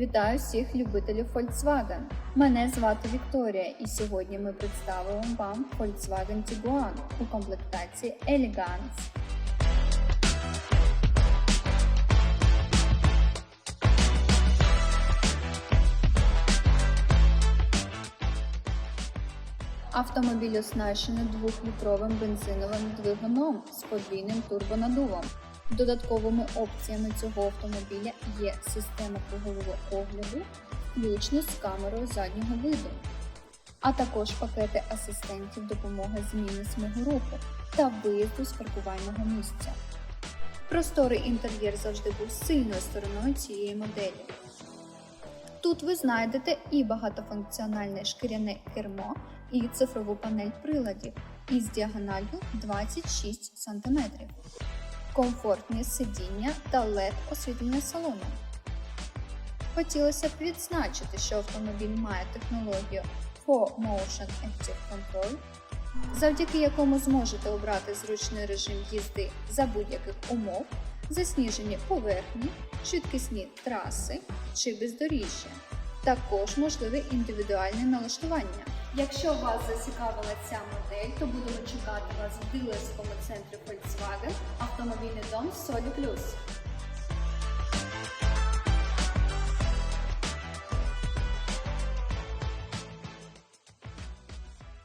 Вітаю всіх любителів Volkswagen! Мене звати Вікторія, і сьогодні ми представимо вам Volkswagen Tiguan у комплектації Elegance. Автомобіль оснащений двохлітровим бензиновим двигуном з подвійним турбонадувом. Додатковими опціями цього автомобіля є система кругового огляду, включно з камерою заднього виду, а також пакети асистентів допомоги зміни смугу руху та виїзду з паркувального місця. Просторий інтер'єр завжди був сильною стороною цієї моделі. Тут ви знайдете і багатофункціональне шкіряне кермо, і цифрову панель приладів із діагональю 26 см, комфортні сидіння та LED освітлення салону. Хотілося б відзначити, що автомобіль має технологію 4Motion Active Control, завдяки якому зможете обрати зручний режим їзди за будь-яких умов, засніжені поверхні, швидкісні траси чи бездоріжжя. Також можливе індивідуальне налаштування. Якщо вас зацікавила ця модель, то будемо чекати вас в дилерському центрі Volkswagen Автомобільний дом Солі Плюс.